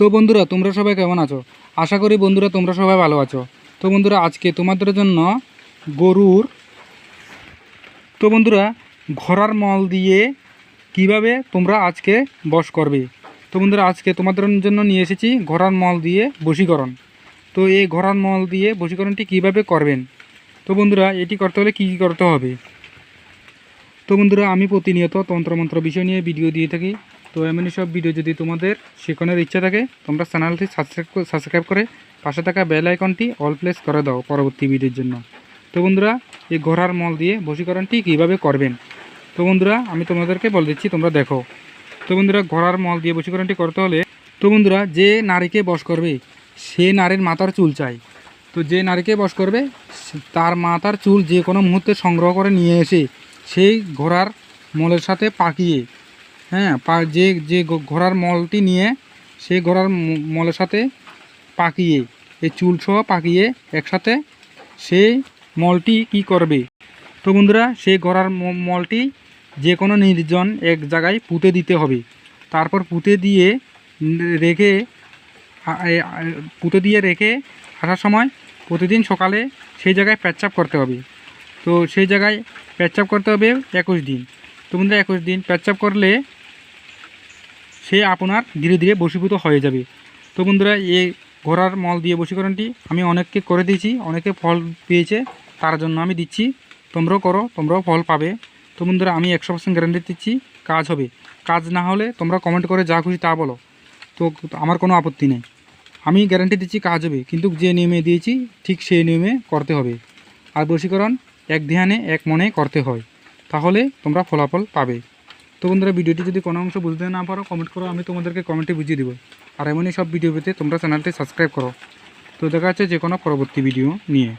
তো বন্ধুরা, তোমরা সবাই কেমন আছো? আশা করি বন্ধুরা, তোমরা সবাই ভালো আছো। তো বন্ধুরা, আজকে তোমাদের জন্য গরুর, তো বন্ধুরা, ঘোড়ার মল দিয়ে কীভাবে তোমরা আজকে বশ করবে? তো বন্ধুরা, আজকে তোমাদের জন্য নিয়ে এসেছি ঘোড়ার মল দিয়ে বশীকরণ। তো এই ঘোড়ার মল দিয়ে বশীকরণটি কীভাবে করবেন? তো বন্ধুরা, এটি করতে হলে কী কী করতে হবে? তো বন্ধুরা, আমি প্রতিনিয়ত তন্ত্রমন্ত্র বিষয় নিয়ে ভিডিও দিয়ে থাকি। তো এমনই সব ভিডিও যদি তোমাদের শেখানোর ইচ্ছা থাকে, তোমরা চ্যানেলটি সাবস্ক্রাইব করে পাশে থাকা বেল আইকনটি অল প্লেস করে দাও পরবর্তী ভিডিওর জন্য। তো বন্ধুরা, এই ঘোড়ার মল দিয়ে বশীকরণটি কীভাবে করবেন। তো বন্ধুরা, আমি তোমাদেরকে বলে দিচ্ছি, তোমরা দেখো। তো বন্ধুরা, ঘোড়ার মল দিয়ে বশীকরণটি করতে হলে, তো বন্ধুরা, যে নারীকে বশ করবে, সে নারীর মাথার চুল চাই। তো যে নারীকে বশ করবে তার মাথার চুল যে কোনো মুহূর্তে সংগ্রহ করে নিয়ে এসে সেই ঘোড়ার মলের সাথে পাকিয়ে হ্যাঁ পা, যে যে ঘোড়ার মলটি নিয়ে সেই ঘোড়ার মলের সাথে পাকিয়ে, এই চুল সহ পাকিয়ে একসাথে সেই মলটি কি করবে? তো বন্ধুরা সেই ঘোড়ার মলটি যে কোনো নির্জন এক জায়গায় পুঁতে দিতে হবে। তারপর পুঁতে দিয়ে রেখে পুঁতে দিয়ে রেখে আসার সময় প্রতিদিন সকালে সেই জায়গায় পেচ্চাপ করতে হবে। তো সেই জায়গায় পেচ্চাপ করতে হবে একুশ দিন। তো বন্ধুরা, একুশ দিন পেচ্চাপ করলে সে আপনার ধীরে ধীরে বশীভূত হয়ে যাবে। তো বন্ধুরা এই ঘোড়ার মল দিয়ে বশীকরণটি আমি অনেককে করে দিয়েছি, অনেকে ফল পেয়েছে, তার জন্য আমি দিচ্ছি। তোমরাও করো, তোমরাও ফল পাবে। তো বন্ধুরা, আমি একশো পার্সেন্ট গ্যারান্টি দিচ্ছি, কাজ হবে। কাজ না হলে তোমরা কমেন্ট করে যা খুশি তা বলো। তো আমার কোনো আপত্তি নেই। আমি গ্যারান্টি দিচ্ছি কাজ হবে, কিন্তু যে নিয়মে দিয়েছি, ঠিক সেই নিয়মে করতে হবে। আর বশীকরণ এক ধ্যানে, এক মনে করতে হয়। তাহলে তোমরা ফলাফল পাবে। তো বন্ধুরা, ভিডিওটি যদি কোনো অংশ বুঝতে না পারো কমেন্ট করো, আমি তোমাদেরকে কমেন্টে বুঝিয়ে দেবো। আর এমনই সব ভিডিও পেতে তোমরা চ্যানেলটি সাবস্ক্রাইব করো। তো দেখা যাচ্ছে যে কোনো পরবর্তী ভিডিও নিয়ে।